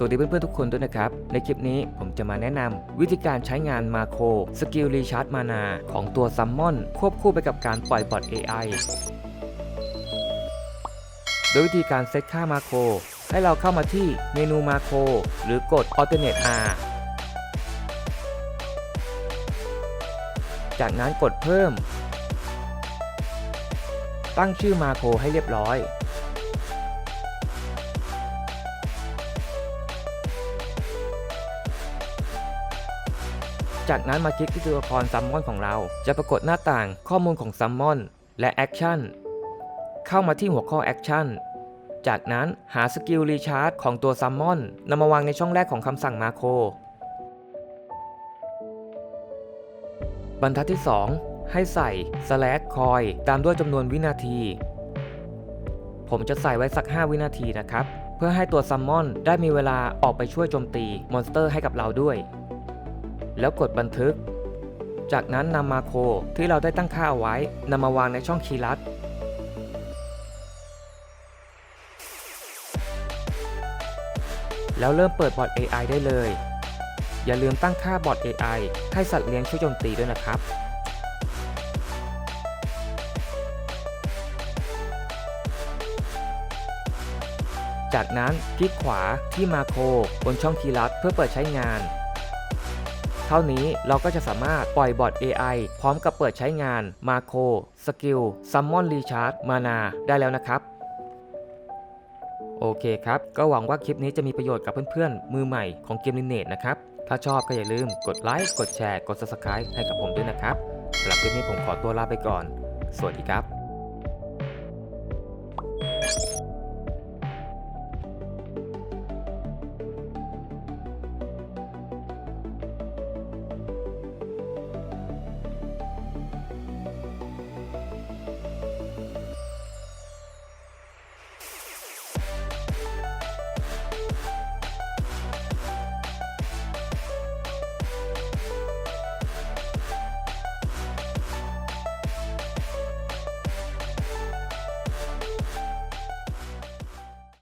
สวัสดีเพื่อนๆทุกคนด้วยนะครับ ในคลิปนี้ผมจะมาแนะนำวิธีการใช้งานมาโครสกิลรีชาร์จมานาของตัวซัมมอนควบคู่ไปกับการปล่อยบอท AI โดยวิธีการเซตค่ามาโครให้เราเข้ามาที่เมนูมาโครหรือกด Alternate R จากนั้นกดเพิ่ม ตั้งชื่อมาโครให้เรียบร้อย จากนั้นมาคลิกที่ตัวละครซัมมอนของเรา จะปรากฏหน้าต่างข้อมูลของซัมมอนและแอคชั่นเข้ามาที่หัวข้อแอคชั่นจากนั้นหาสกิลรีชาร์จของตัวซัมมอนนำมาวางในช่องแรกของคำสั่งมาโครบรรทัดที่ 2 ให้ใส่ slash coin ตามด้วยจำนวนวินาที ผมจะใส่ไว้สัก 5 วินาทีนะครับ เพื่อให้ตัวซัมมอนได้มีเวลาออกไปช่วยโจมตีมอนสเตอร์ให้กับเราด้วย แล้วกดบันทึก จากนั้นนำมาโคที่เราได้ตั้งค่าเอาไว้นำมาวางในช่องคีย์ลัด แล้วเริ่มเปิดบอท AI ได้เลย อย่าลืมตั้งค่าบอท AI ให้สัตว์เลี้ยงช่วยโจมตีด้วยนะครับจากนั้นคลิกขวาที่มาโครบนช่องคีย์ลัดเพื่อเปิดใช้งาน เท่านี้เราก็จะสามารถปล่อยบอท AI พร้อมกับเปิดใช้งานมาโคสกิลซัมมอนรีชาร์จมานาได้แล้วนะครับโอเคครับ ก็หวังว่าคลิปนี้จะมีประโยชน์กับเพื่อนๆ มือใหม่ของเกมลินเนตนะครับ ถ้าชอบก็อย่าลืมกดไลค์ กดแชร์ กด Subscribe ให้กับผมด้วยนะครับสำหรับคลิปนี้ผมขอตัวลาไปก่อน สวัสดีครับ